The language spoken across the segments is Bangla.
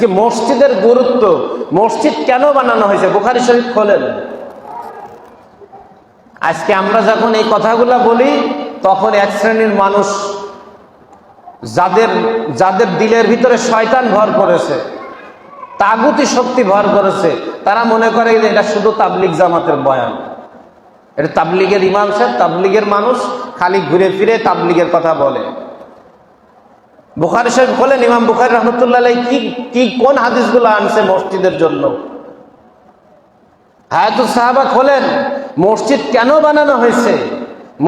যে মসজিদের গুরুত্ব, মসজিদ কেন বানানো হয়েছে? বুখারি শরীফ খোলেন। আজকে আমরা যখন এই কথাগুলো বলি, তখন এক শ্রেণির মানুষ যাদের যাদের দিলের ভিতরে শয়তান ভর করেছে, তাগুতি শক্তি ভর করেছে, তারা মনে করে যে এটা শুধু তাবলিগ জামাতের বয়ান। এটা তাবলিগের ইমাম সাহেব, তাবলিগের মানুষ খালি ঘুরে ফিরে তাবলিগের কথা বলে। বুখারি সাহেব বলেন, ইমাম বুখারি রহমতুল্লাহ কি কি, কোন হাদিসগুলো আনছে মসজিদের জন্য? হায়াতুল সাহাবা খোলেন, মসজিদ কেন বানানো হয়েছে?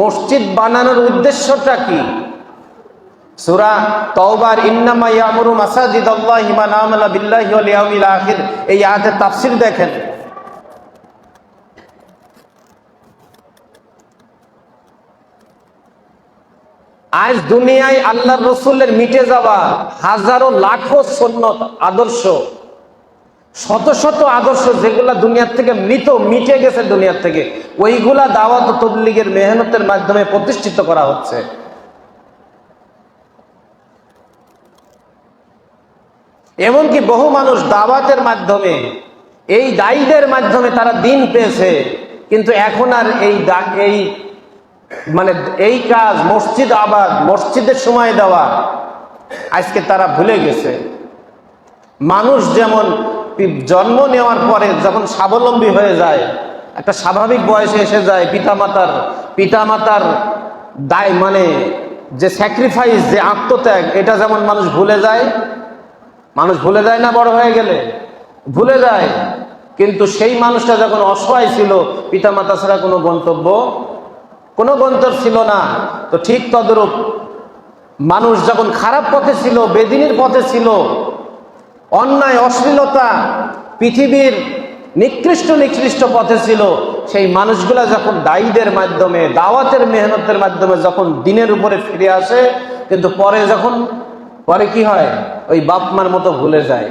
মসজিদ বানানোর উদ্দেশ্যটা কি? সুরা তওবার, ইন্নামা ইয়ামুরু মাসাজিদ আল্লাহ হিমান আমানা বিল্লাহি ওয়াল ইয়াউমিল আখির, এই আয়াতের তাফসীর দেখেন। আজ দুনিয়ায় আল্লাহর রসুলের মিটে যাওয়া হাজারো লাখো সন্ন্যত আদর্শ, শত শত আদর্শ যেগুলা দুনিয়ার থেকে মৃত, মিটে গেছে দুনিয়ার থেকে, ওইগুলা দাওয়াত তবলিগের মেহনতের মাধ্যমে প্রতিষ্ঠিত করা হচ্ছে। এমনকি বহু মানুষ দাওয়াতের মাধ্যমে, এই দায়ীদের মাধ্যমে তারা দিন পেয়েছে, কিন্তু এখন আর এই এই মানে এই কাজ মসজিদ আবাদ, মসজিদের সময় দেওয়া, আজকে তারা ভুলে গেছে। মানুষ যেমন জন্ম নেওয়ার পরে যখন স্বাবলম্বী হয়ে যায়, একটা স্বাভাবিক বয়সে এসে যায় পিতামাতার পিতামাতার দায় মানে যে স্যাক্রিফাইস যে আত্মত্যাগ, এটা যেমন মানুষ ভুলে যায়, মানুষ ভুলে যায় না বড় হয়ে গেলে। ভুলে যায়। কিন্তু সেই মানুষটা যখন অসহায় ছিল, পিতামাতা ছাড়া কোনো গন্তব্য কোনো গন্তব্য ছিল না। তো ঠিক তদরূপ মানুষ যখন খারাপ পথে ছিল, বেদিনীর পথে ছিল, অন্যায়, অশ্লীলতা পৃথিবীর নিকৃষ্ট নিকৃষ্ট পথে ছিল, সেই মানুষগুলা যখন দায়ীদের মাধ্যমে, দাওয়াতের মেহনতের মাধ্যমে যখন দিনের উপরে ফিরে আসে, কিন্তু পরে যখন, পরে কি হয়? ওই বাপ মার মতো ভুলে যায়।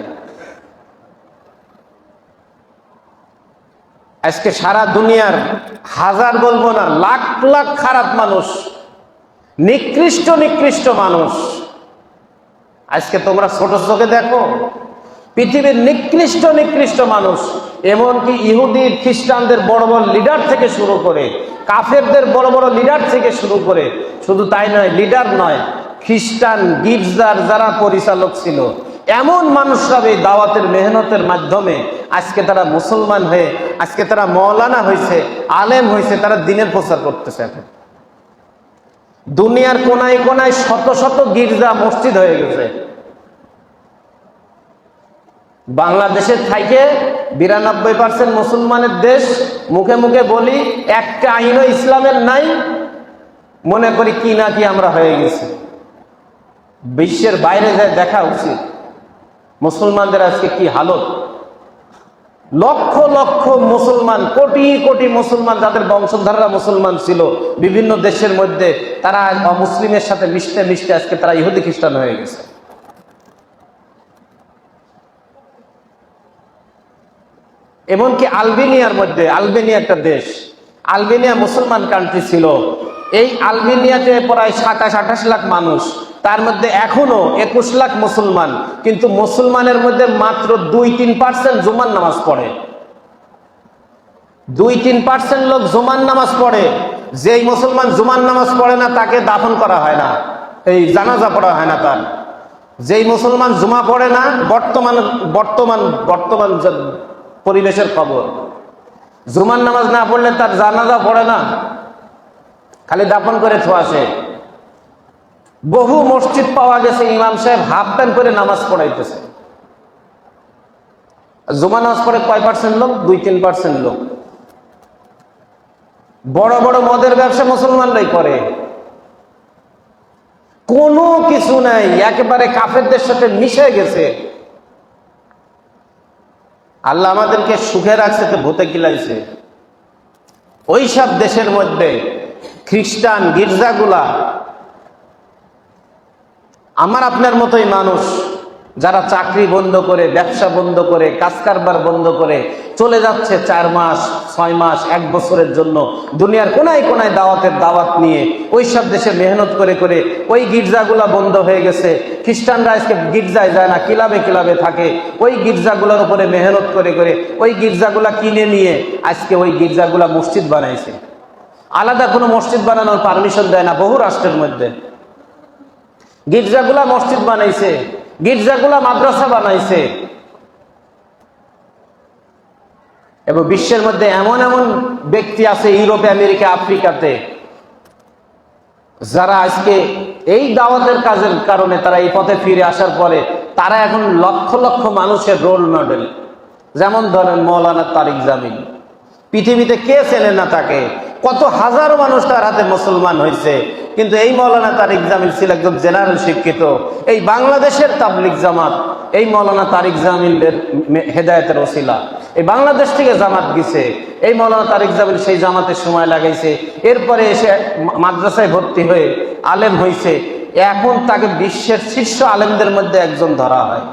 আজকে সারা দুনিয়ার হাজার বলব না, লাখ লাখ খারাপ মানুষ, নিকৃষ্ট নিকৃষ্ট মানুষ। আজকে তোমরা ছোট চোখে দেখো, পৃথিবীর নিকৃষ্ট নিকৃষ্ট মানুষ, এমনকি ইহুদি, খ্রিস্টানদের বড় বড় লিডার থেকে শুরু করে, কাফেরদের বড় বড় লিডার থেকে শুরু করে, শুধু তাই নয়, লিডার নয়, খ্রিস্টান গির্জার যারা পরিচালক ছিল এমন মানুষরা এই দাওয়াতের মেহনতের মাধ্যমে আজকে তারা মুসলমান হয়ে, আজকে তারা মৌলানা হয়েছে, আলেম হয়েছে, তারা দিনের প্রচার করতেছে এখন। দুনিয়ার কোনায় কোনায় শত শত গির্জা মসজিদ হয়ে গেছে। বাংলাদেশের থাইকে বিরানব্বই পার্সেন্ট মুসলমানের দেশ, মুখে মুখে বলি, একটা আইনও ইসলামের নাই। মনে করি কি না কি আমরা হয়ে গেছি। বিশ্বের বাইরে যায় দেখা উচিত। মুসলমানদের আজকে কি হালত? লক্ষ লক্ষ মুসলমান, কোটি কোটি মুসলমান, যাদের বংশধাররা মুসলমান ছিল, বিভিন্ন দেশের মধ্যে তারা মুসলিমের সাথে মিশতে মিশতে আজকে তারা ইহুদি খ্রিস্টান হয়ে গেছে। এমনকি আলবেনিয়ার মধ্যে, আলবেনিয়া একটা দেশ, আলবেনিয়া মুসলমান কান্ট্রি ছিল। এই আলবেনিয়াতে প্রায় সাতাশ, আঠাশ লাখ মানুষ। তার মধ্যে এখনও একুশ লাখ মুসলমান। কিন্তু মুসলমানের মধ্যে মাত্র দুই তিন পার্সেন্ট জুমার নামাজ পড়ে। দুই তিন পার্সেন্ট লোক জুমার নামাজ পড়ে। যেই মুসলমান জুমার নামাজ পড়ে না, তাকে দাফন করা হয় না। এই জানাজা পড়া হয় না তার। যেই মুসলমান জুমা পড়ে না, বর্তমান বর্তমান বর্তমান পরিবেশের খবর। জুমার নামাজ না পড়লে তার জানাজা পড়ে না। খালি দাফন করে থোয়াছে বহু মসজিদ পাওয়া গেছে, ইমাম সাহেব হাফ প্যান্ট করে নামাজ পড়াইতেছে। জুমা নামাজ পড়ে কয় পার্সেন্ট লোক? দুই, তিন পার্সেন্ট লোক। বড় বড় মদের ব্যবসা মুসলমানরাই করে। কোনো কিছু নাই, একেবারে কাফেরদের সাথে মিশে গেছে। আল্লাহ আমাদেরকে সুখে রাখছে, তো ভূতে কিলাইছে ওই সব দেশের মধ্যে খ্রিস্টান গির্জাগুলা আমার আপনার মতোই মানুষ, যারা চাকরি বন্ধ করে, ব্যবসা বন্ধ করে, কাজ কারবার বন্ধ করে, চলে যাচ্ছে চার মাস, ছয় মাস, এক বছরের জন্য। দুনিয়ার কোনায় কোনায় দাওয়াতের দাওয়াত নিয়ে ওই সব দেশে মেহনত করে করে ওই গির্জাগুলা বন্ধ হয়ে গেছে। খ্রিস্টানরা আজকে গির্জায় যায় না, কিলাবে কিলাবে থাকে। ওই গির্জাগুলোর উপরে মেহনত করে করে, ওই গির্জাগুলা কিনে নিয়ে আজকে ওই গির্জাগুলা মসজিদ বানাইছে। আলাদা কোনো মসজিদ বানানোর পারমিশন দেয় না বহু রাষ্ট্রের মধ্যে। গির্জাগুলা মসজিদ বানাইছে, গির্জাগুলা মাদ্রাসা বানাইছে। এবং বিশ্বের মধ্যে এমন এমন ব্যক্তি আছে ইউরোপে, আমেরিকা, আফ্রিকাতে, যারা আজকে এই দাওয়াতের কাজের কারণে তারা এই পথে ফিরে আসার পরে তারা এখন লক্ষ লক্ষ মানুষের রোল মডেল যেমন ধরেন মৌলানা তারিক জামিন পৃথিবীতে কে চেনে না তাকে? কত হাজারো মানুষ তার হাতে মুসলমান হয়েছে। কিন্তু এই মৌলানা তারিক জামিল ছিল একজন জেনারেল শিক্ষিত। এই বাংলাদেশের তাবলিক জামাত, এই মৌলানা তারিক জামিলের হেদায়েতের ওসিলা। এই বাংলাদেশ থেকে জামাত গেছে। এই মৌলানা তারিক জামিল সেই জামাতের সময় লাগাইছে। এরপরে এসে মাদ্রাসায় ভর্তি হয়ে আলেম হয়েছে এখন তাকে বিশ্বের শীর্ষ আলেমদের মধ্যে একজন ধরা হয়।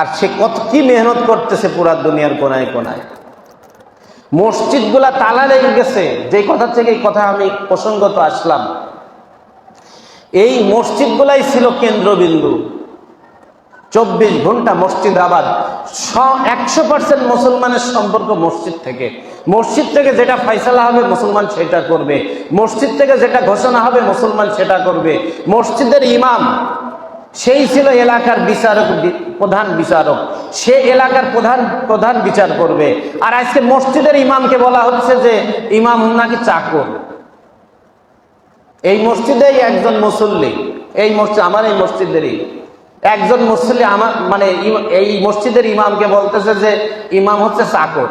আর সে কত, কি মেহনত করতেছে পুরা দুনিয়ার কোনায় কোনায়। মসজিদগুলা তালা লেগে গেছে। যে কথা থেকে এই কথা আমি প্রসঙ্গত আসলাম। এই মসজিদগুলাই ছিল কেন্দ্রবিন্দু। চব্বিশ ঘণ্টা মসজিদ আবাদ। একশো পার্সেন্ট মুসলমানের সম্পর্ক মসজিদ থেকে। মসজিদ থেকে যেটা ফয়সালা হবে, মুসলমান সেটা করবে। মসজিদ থেকে যেটা ঘোষণা হবে, মুসলমান সেটা করবে। মসজিদের ইমাম, সেই ছিল এলাকার বিচারক প্রধান বিচারক। সে এলাকার প্রধান প্রধান বিচার করবে। আর আজকে মসজিদের ইমামকে বলা হচ্ছে যে, ইমাম নাকি চাকর। এই মসজিদেই একজন মুসল্লি, এই মসজিদ আমার এই মসজিদেরই। একজন মুসল্লি আমার মানে এই মসজিদের ইমামকে বলতেছে যে, ইমাম হচ্ছে চাকর।